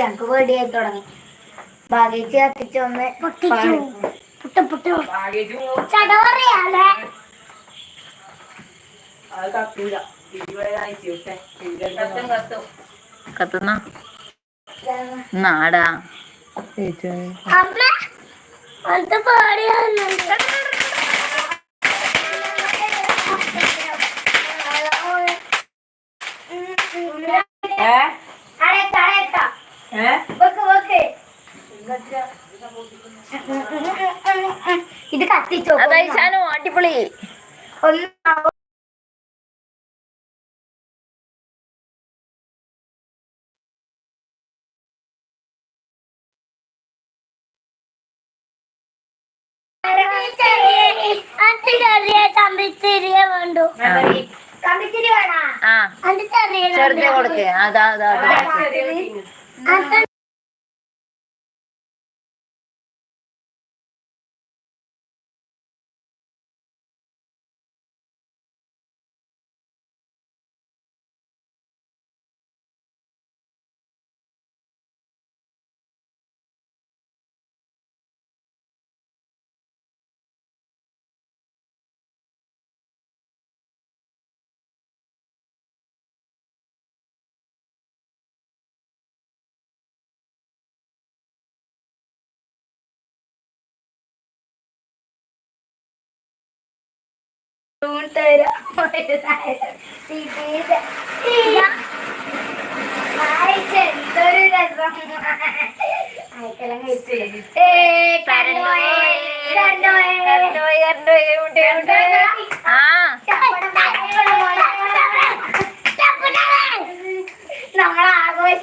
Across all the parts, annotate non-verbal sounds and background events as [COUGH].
എനിക്ക് പേടിയായി തുടങ്ങി. ഭാഗ്യച്ച് കത്തിച്ചൊന്ന് പൊട്ടിച്ചു. പുട്ടു പുട്ടു ചടവറിയാലേ അത് കത്തൂല ഇരുപത് ആഴ്ച വിട്ടെ കത്തും കത്തും കത്തുന്ന നാടാ അമ്മ അത് പേടിയാവുന്നുണ്ട് ഏ അടേക്ക അടേക്ക ഏ വെക്ക് വെക്ക് ഇത് കത്തിച്ചോ അതായി ഷാനു അടിപൊളി. ഒന്ന് ചെറിയ കൊടുക്ക്. അതാ അതാ എന്തൊരു രസം അയക്കെല്ലാം കഴിച്ചു ഏ. ആ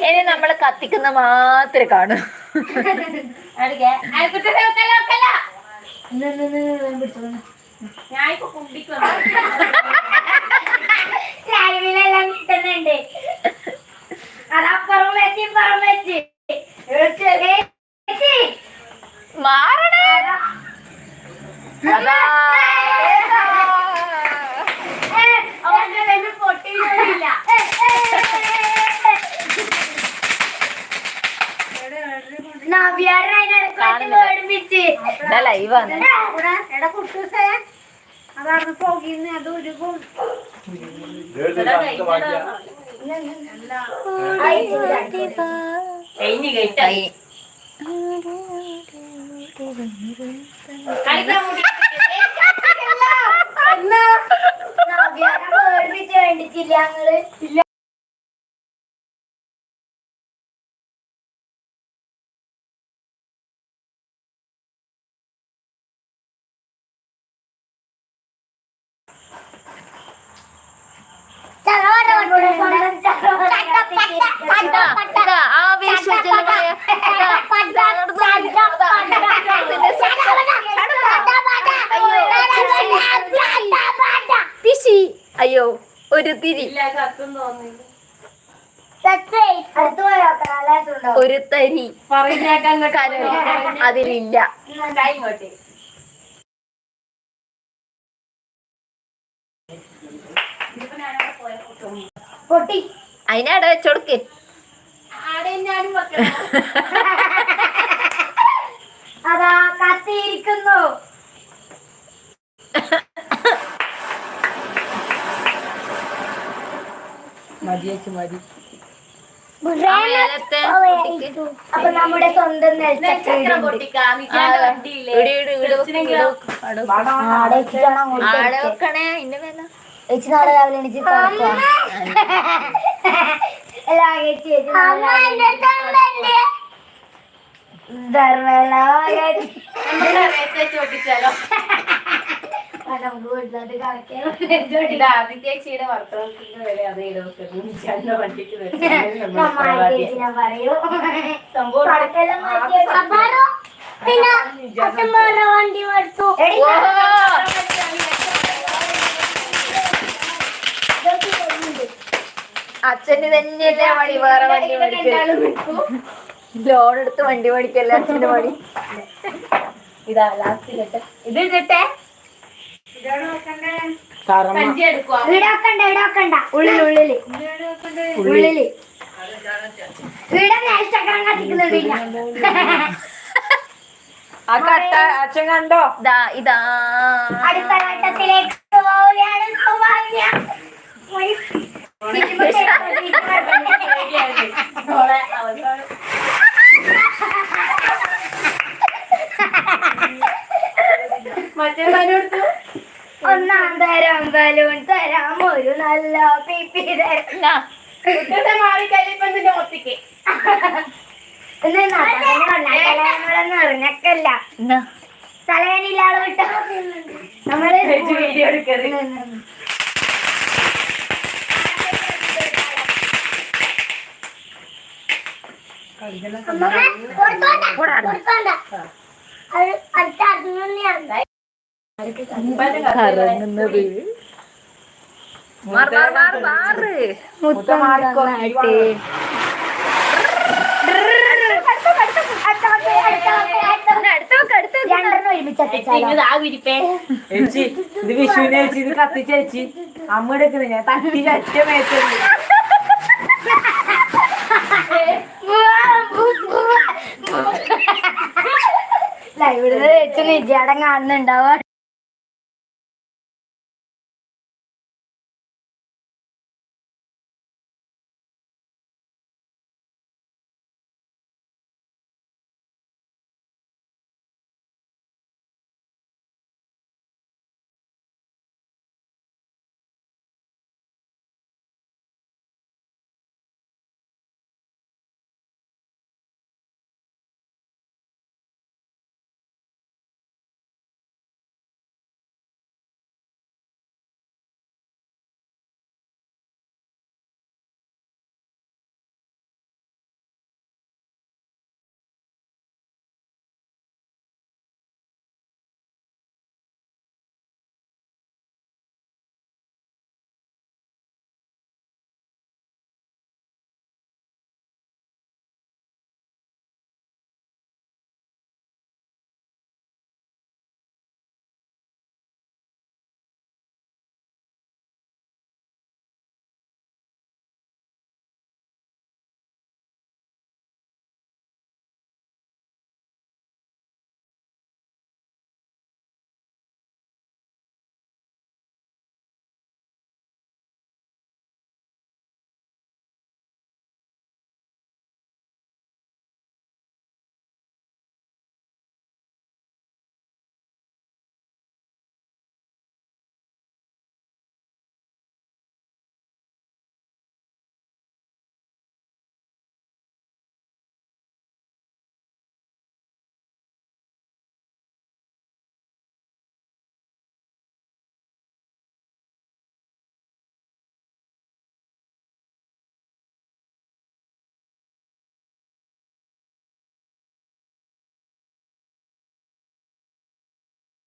ഇനി നമ്മൾ കത്തിക്കുന്ന മാത്രമേ കാണൂ ഞാൻ ഇപ്പൊ കുണ്ടിക്ക് ലൈവിലെല്ലാം കിട്ടുന്നുണ്ട്. അതപ്പുറം വെച്ച് ഇപ്പുറം വെച്ച്. മാറണേ. പൊട്ടിയില്ല. വെച്ച് പേടിപ്പിച്ച്. ലൈവാണ് എടാ കുട്ടൂസേ. അതാണ് പോകുന്ന അത് ഉരുകും കേട്ട കൈ കളിക്കാൻ മുടി എന്നാ നവ്യാരെ പേടിപ്പിച്ച് വേണ്ടിച്ചില്ല ഞങ്ങൾ നമ്മുടെ സ്വന്തം ചക്രവർത്തി ഇതാ, ഇതാ, ആവേശം ചെല്ല് പറയാ. ഇതാ, ഇതാ, നടന്നു വരൂ. ഇതിന്റെ സത്യം. പിശി അയ്യോ ഒരു തിരി. ഇല്ല കത്തും തോന്നുന്നു അടുത്ത് പോയോ കലാസുണ്ടോ ഒരു തരി അതിലില്ല അതിനവിടെ വെച്ചോടുക്ക് [LAUGHS] വെച്ചിട്ടാണ് അങ്ങോട്ട് അപ്പൊ നമ്മുടെ സ്വന്തം ചേച്ചി നാളെ രാവിലെ എണീച്ച് തുറക്കുക സംഭവം വണ്ടി. അച്ഛന് തന്നെയല്ലേ പണി വേറെ വണ്ടി ലോൺ എടുത്ത് വണ്ടി മേടിക്കല്ലേ അച്ഛന്റെ പണി ഇതാ ലാസ്റ്റ് ഇതിട്ടെ ഇത് ഉള്ളിൽ. അച്ഛൻ കണ്ടോ? ഇതാ ഇതാ. അടുത്ത ഘട്ടത്തിലേക്ക് പോവുകയാണ്. അവസാനം. [LAUGHS] മറ്റേ ഒന്നാം തരം ബലൂൺ തരാം ഒരു നല്ല പിപ്പി തരാം. നിറഞ്ഞക്കല്ല. തലവേനില്ലാതെ വിട്ട? നമ്മൾ വീഡിയോ എടുക്കരുത്. അടുത്ത കറങ്ങുന്നത്. ഇതാ ചേച്ചി വിഷുവിന് ചേച്ചി ഇത് കത്തി ചേച്ചി അമ്മ എടുക്കുന്നത് ഞാൻ തട്ടി ചറ്റ മേച്ചുണ്ട് ഇവിടുന്ന് വെച്ച് നിജാടം കാണുന്നുണ്ടാവും.